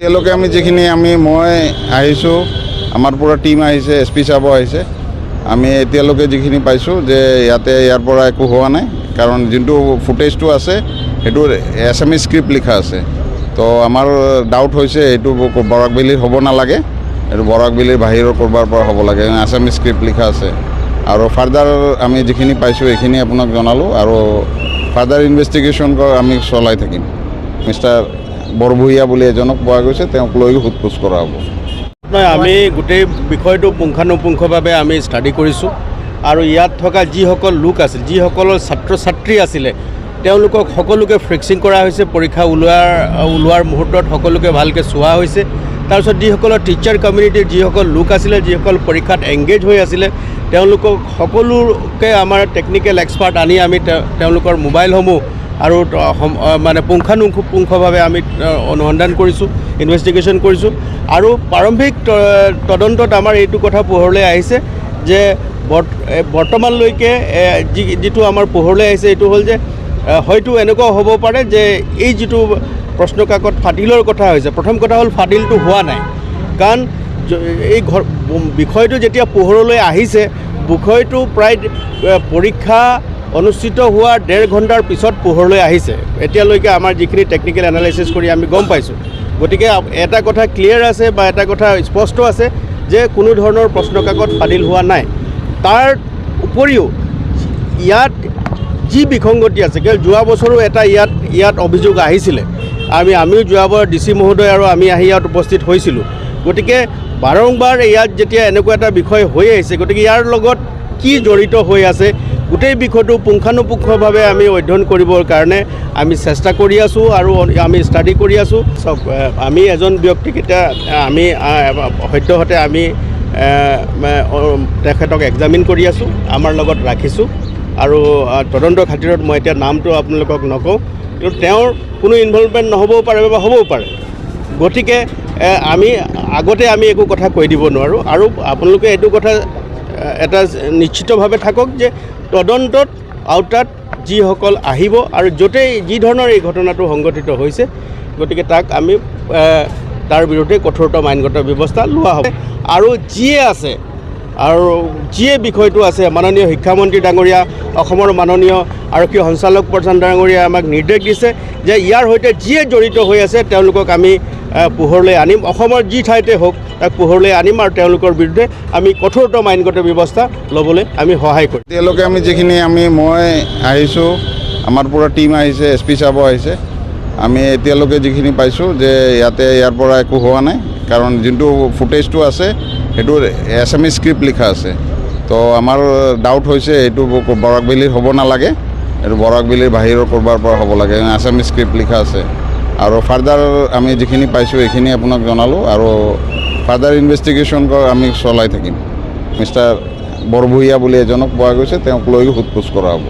এতিয়ালৈকে আমি যিখিনি আমি, মই আহিছোঁ, আমাৰ পৰা টীম আহিছে এছ পি চাব আহিছে। আমি এতিয়ালৈকে যিখিনি পাইছোঁ যে ইয়াতে ইয়াৰ পৰা একো হোৱা নাই, কাৰণ যোনটো ফুটেজটো আছে, সেইটো এছামিজ স্ক্ৰিপ্ট লিখা আছে। তো আমাৰ ডাউট হৈছে, এইটো বৰাকবেলিৰ হ'ব নালাগে, এইটো বৰাকবেলিৰ বাহিৰৰ ক'ৰবাৰ পৰা হ'ব লাগে আছামিজ স্ক্ৰিপ্ট লিখা আছে। আৰু ফাৰ্দাৰ আমি যিখিনি পাইছোঁ, এইখিনি আপোনাক জনালোঁ, আৰু ফাৰ্দাৰ ইনভেষ্টিগেশ্যন আমি চলাই থাকিম। মিষ্টাৰ বৰভূঞা বুলি এজনক পোৱা গৈছে, তেওঁক লৈ সোধ পোছ কৰা হ'ব। নহয়, আমি গোটেই বিষয়টো পুংখানুপুংখভাৱে আমি ষ্টাডি কৰিছোঁ আৰু ইয়াত থকা যিসকল লোক আছিল, যিসকলৰ ছাত্ৰ ছাত্ৰী আছিলে, তেওঁলোকক সকলোকে ফ্ৰেক্সিং কৰা হৈছে, পৰীক্ষা ওলোৱাৰ ওলোৱাৰ মুহূৰ্তত সকলোকে ভালকৈ চোৱা হৈছে। তাৰপিছত যিসকলৰ টিচাৰ কমিউনিটিৰ যিসকল লোক আছিলে, যিসকল পৰীক্ষাত এংগেজ হৈ আছিলে, তেওঁলোকক সকলোকে আমাৰ টেকনিকেল এক্সপাৰ্ট আনি আমি তেওঁ- তেওঁলোকৰ মোবাইলসমূহ আৰু মানে পুংখানুপুংখভাৱে আমি অনুসন্ধান কৰিছোঁ ইনভেষ্টিগেশ্যন কৰিছোঁ। আৰু প্ৰাৰম্ভিক তদন্তত আমাৰ এইটো কথা পোহৰলৈ আহিছে যে বৰ্ত- বৰ্তমানলৈকে যি, যিটো আমাৰ পোহৰলৈ আহিছে, এইটো হ'ল যে হয়তো এনেকুৱাও হ'ব পাৰে যে এই যিটো প্ৰশ্নকাকত ফাটিলৰ কথা হৈছে, প্ৰথম কথা হ'ল ফাটিলটো হোৱা নাই। কাৰণ এই ঘৰ, বিষয়টো যেতিয়া পোহৰলৈ আহিছে, বিষয়টো প্ৰায় পৰীক্ষা অনুষ্ঠিত হোৱাৰ ডেৰ ঘণ্টাৰ পিছত পোহৰলৈ আহিছে। এতিয়ালৈকে আমাৰ যিখিনি টেকনিকেল এনালাইচিছ কৰি আমি গম পাইছোঁ। গতিকে এটা কথা ক্লিয়াৰ আছে বা এটা কথা স্পষ্ট আছে যে কোনো ধৰণৰ প্ৰশ্নকাকত ফাদিল হোৱা নাই। তাৰ উপৰিও, ইয়াত যি বিসংগতি আছে কিয় যোৱা বছৰো এটা ইয়াত ইয়াত অভিযোগ আহিছিলে। আমি, আমিও যোৱাবাৰ ডি চি মহোদয় আৰু আমি আহি ইয়াত উপস্থিত হৈছিলোঁ। গতিকে বাৰম্বাৰ ইয়াত যেতিয়া এনেকুৱা এটা বিষয় হৈ আহিছে, গতিকে ইয়াৰ লগত কি জড়িত হৈ আছে গোটেই বিষয়টো পুংখানুপুংখভাৱে আমি অধ্যয়ন কৰিবৰ কাৰণে আমি চেষ্টা কৰি আছোঁ আৰু আমি ষ্টাডি কৰি আছোঁ। এ, আমি এজন ব্যক্তিক এতিয়া আমি সদ্যহতে আমি তেখেতক এক্সামিন কৰি আছোঁ আমাৰ লগত ৰাখিছোঁ আৰু তদন্ত খাতিৰত মই এতিয়া নামটো আপোনালোকক নকওঁ। কিন্তু তেওঁৰ কোনো ইনভলভমেণ্ট নহ'বও পাৰে বা হ'বও পাৰে। গতিকে আমি আগতে আমি একো কথা কৈ দিব নোৱাৰোঁ। আৰু আপোনালোকে এইটো কথা এটা নিশ্চিতভাৱে থাকক যে তদন্তত আওতাত যিসকল আহিব আৰু য'তেই যি ধৰণৰ এই ঘটনাটো সংঘটিত হৈছে গতিকে তাক আমি তাৰ বিৰুদ্ধে কঠোৰতম আইনগত ব্যৱস্থা লোৱা হ'ব। আৰু যিয়ে আছে আৰু যিয়ে বিষয়টো আছে মাননীয় শিক্ষামন্ত্ৰী ডাঙৰীয়া অসমৰ মাননীয় আৰক্ষী সঞ্চালক প্ৰধান ডাঙৰীয়াই আমাক নিৰ্দেশ দিছে যে ইয়াৰ সৈতে যিয়ে জড়িত হৈ আছে তেওঁলোকক আমি পোহৰলৈ আনিম। অসমৰ যি ঠাইতে হওক তাক পোহৰলৈ আনিম আৰু তেওঁলোকৰ বিৰুদ্ধে আমি কঠোৰতম আইনগত ব্যৱস্থা ল'বলৈ আমি সহায় কৰিম। এতিয়ালৈকে আমি যিখিনি আমি, মই আহিছোঁ, আমাৰ পৰা টীম আহিছে, এছ পি চাব আহিছে। আমি এতিয়ালৈকে যিখিনি পাইছোঁ যে ইয়াতে ইয়াৰ পৰা একো হোৱা নাই, কাৰণ যোনটো ফুটেজটো আছে, সেইটো এছামিজ স্ক্ৰিপ্ট লিখা আছে। তো আমাৰ ডাউট হৈছে, এইটো বৰাকবেলিৰ হ'ব নালাগে, এইটো বৰাকবেলিৰ বাহিৰৰ ক'ৰবাৰ পৰা হ'ব লাগে আছামিজ স্ক্ৰিপ্ট লিখা আছে। আৰু ফাৰ্ডাৰ আমি যিখিনি পাইছোঁ, এইখিনি আপোনাক জনালোঁ আৰু ফাৰ্ডাৰ ইনভেষ্টিগেশ্যন আমি চলাই থাকিম। মিষ্টাৰ বৰভূঞা বুলি এজনক পোৱা গৈছে, তেওঁক লৈ সোধ পোছ কৰা হ'ব।